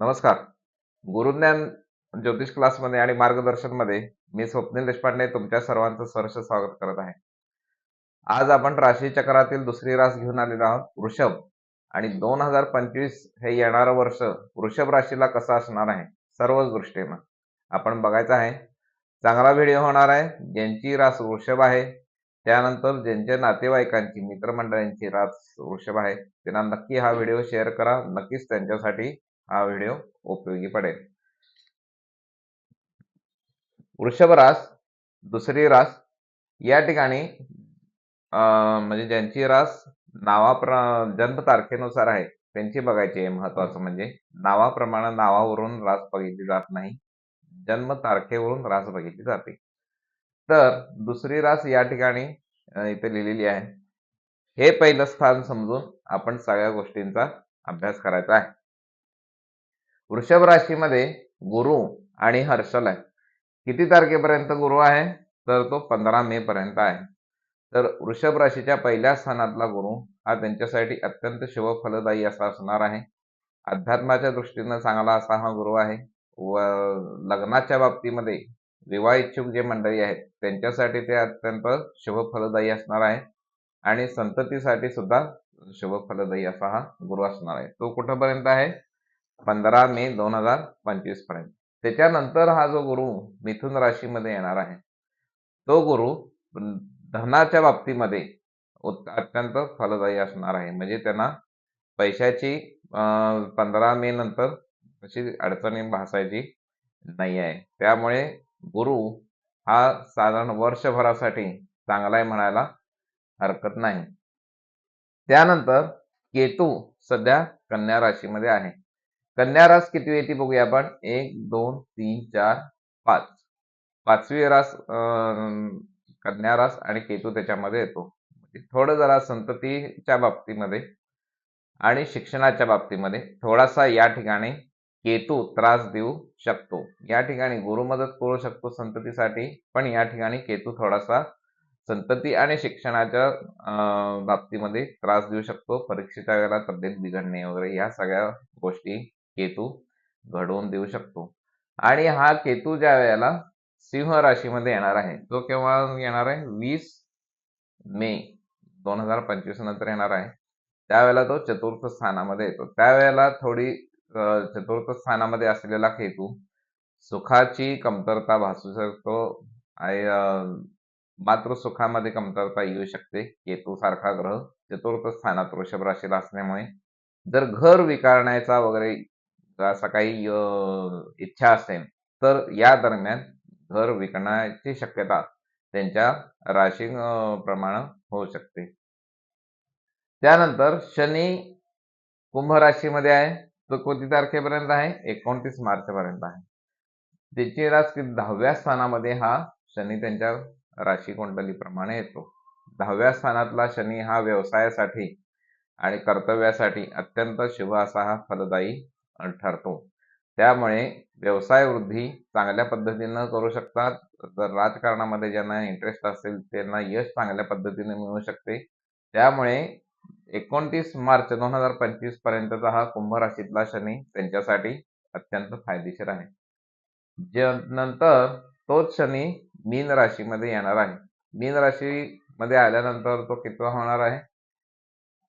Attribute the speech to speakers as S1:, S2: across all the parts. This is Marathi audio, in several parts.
S1: नमस्कार. गुरुज्ञान ज्योतिष क्लासमध्ये आणि मार्गदर्शनमध्ये मी स्वप्नील देशपांडे तुमच्या सर्वांचं सहर्ष स्वागत करत आहे. आज आपण राशी चक्रातील दुसरी रास घेऊन आलेलो आहोत वृषभ. आणि दोन हजार पंचवीस हे येणारं वर्ष वृषभ राशीला कसं असणार आहे सर्वच दृष्टीनं आपण बघायचं आहे. चांगला व्हिडिओ होणार आहे ज्यांची रास वृषभ आहे त्यानंतर ज्यांच्या नातेवाईकांची मित्रमंडळींची रास वृषभ आहे त्यांना नक्की हा व्हिडिओ शेअर करा नक्कीच त्यांच्यासाठी हा व्हिडिओ उपयोगी पडेल वृषभ रास दुसरी रास या ठिकाणी म्हणजे ज्यांची रास नावाप्र जन्म तारखेनुसार आहे त्यांची बघायची आहे महत्वाचं म्हणजे नावाप्रमाणे नावावरून रास बघितली जात नाही जन्म तारखेवरून रास बघितली जाते तर दुसरी रास या ठिकाणी इथे लिहिलेली आहे हे पहिलं स्थान समजून आपण सगळ्या गोष्टींचा अभ्यास करायचा आहे वृषभ राशीमध्ये गुरु आणि हर्षल आहे. किती तारखेपर्यंत गुरु आहे? तर तो पंधरा मे पर्यंत आहे. तर वृषभ राशीच्या पहिल्या स्थानातला गुरु हा त्यांच्यासाठी अत्यंत शुभ फलदायी असा असणार आहे. अध्यात्माच्या दृष्टीनं चांगला असा हा गुरु आहे. व लग्नाच्या बाबतीमध्ये विवाह इच्छुक जे मंडळी आहेत त्यांच्यासाठी ते अत्यंत शुभ फलदायी असणार आहे. आणि संततीसाठी सुद्धा शुभ फलदायी असा हा गुरु असणार आहे. तो कुठंपर्यंत आहे? पंधरा मे दोन हजार पंचवीसपर्यंत. त्याच्यानंतर हा जो गुरु मिथुन राशीमध्ये येणार आहे तो गुरु धनाच्या बाबतीमध्ये अत्यंत फलदायी असणार आहे. म्हणजे त्यांना पैशाची पंधरा मे नंतर अशी अडचणी भासायची नाही आहे. त्यामुळे गुरु हा साधारण वर्षभरासाठी चांगला आहे म्हणायला हरकत नाही. त्यानंतर केतू सध्या कन्या राशीमध्ये आहे. कन्या रास किती येते बघूया आपण. एक दोन तीन चार पाच. पाचवी रास कन्या रास आणि केतू त्याच्यामध्ये येतो. म्हणजे थोडं जरा संततीच्या बाबतीमध्ये आणि शिक्षणाच्या बाबतीमध्ये थोडासा या ठिकाणी केतू त्रास देऊ शकतो. या ठिकाणी गुरु मदत करू शकतो संततीसाठी पण या ठिकाणी केतू थोडासा संतती आणि शिक्षणाच्या बाबतीमध्ये त्रास देऊ शकतो. परीक्षेच्या वेळेला तब्येत बिघडणे वगैरे या सगळ्या गोष्टी केतू घडवून देऊ शकतो. आणि हा केतू ज्या वेळेला सिंह राशीमध्ये येणार आहे तो केव्हा येणार आहे? वीस मे दोन हजार पंचवीस नंतर येणार आहे. त्यावेळेला तो चतुर्थ स्थानामध्ये येतो. त्यावेळेला थोडी चतुर्थ स्थानामध्ये असलेला केतू सुखाची कमतरता भासू शकतो आणि मात्र सुखामध्ये कमतरता येऊ शकते. केतू सारखा ग्रह चतुर्थ स्थानात वृषभ राशीला असल्यामुळे जर घर विकारण्याचा वगैरे असा काही इच्छा असेल तर या दरम्यान घर विकण्याची शक्यता त्यांच्या राशी प्रमाण होऊ शकते. त्यानंतर शनी कुंभ राशीमध्ये आहे. तो कोणती तारखेपर्यंत आहे? एकोणतीस मार्च पर्यंत आहे. त्याची रास दहाव्या स्थानामध्ये हा शनी त्यांच्या राशी कुंडलीप्रमाणे येतो. दहाव्या स्थानातला शनी हा व्यवसायासाठी आणि कर्तव्यासाठी अत्यंत शुभ असा हा फलदायी ठरतो. त्यामुळे व्यवसाय वृद्धी चांगल्या पद्धतीनं करू शकतात. जर राजकारणामध्ये ज्यांना इंटरेस्ट असेल त्यांना यश चांगल्या पद्धतीने मिळू शकते. त्यामुळे एकोणतीस मार्च दोन हजार पंचवीस पर्यंतचा हा कुंभ राशीतला शनी त्यांच्यासाठी अत्यंत फायदेशीर आहे. जे नंतर तोच शनी मीन राशीमध्ये येणार आहे. मीन राशीमध्ये आल्यानंतर तो कितवा होणार आहे?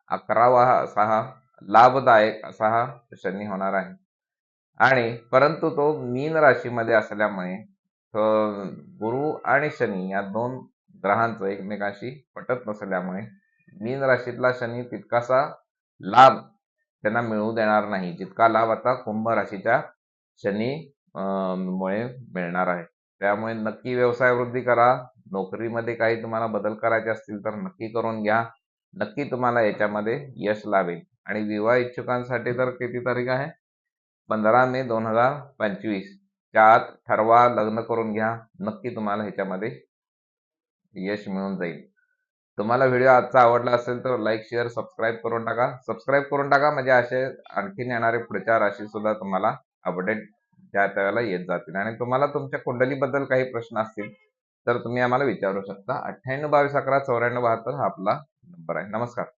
S1: अकरावा सहा. लाभदायक असा हा शनी होणार आहे. आणि परंतु तो मीन राशीमध्ये असल्यामुळे गुरु आणि शनी या दोन ग्रहांचं एकमेकांशी पटत नसल्यामुळे मीन राशीतला शनी तितकासा लाभ त्यांना मिळू देणार नाही. जितका लाभ आता कुंभ राशीच्या शनी मुळे मिळणार आहे. त्यामुळे नक्की व्यवसाय वृद्धी करा. नोकरीमध्ये काही तुम्हाला बदल करायचे असतील तर नक्की करून घ्या. नक्की तुम्हाला याच्यामध्ये यश लाभेल. आणि विवाह इच्छुकांसाठी तर किती तारीख आहे? पंधरा मे दोन हजार पंचवीस. च्या आत ठरवा लग्न करून घ्या. नक्की तुम्हाला ह्याच्यामध्ये यश मिळून जाईल. तुम्हाला व्हिडिओ आजचा आवडला असेल तर लाईक शेअर सबस्क्राईब करून टाका. सबस्क्राईब करून टाका म्हणजे असे आणखीन येणारे पुढच्या राशी सुद्धा तुम्हाला अपडेट त्या त्यावेळेला येत जातील. आणि तुम्हाला तुमच्या कुंडलीबद्दल काही प्रश्न असतील तर तुम्ही आम्हाला विचारू शकता. अठ्ठ्याण्णव बावीस अकरा चौऱ्याण्णव बहात्तर हा आपला नंबर आहे. नमस्कार.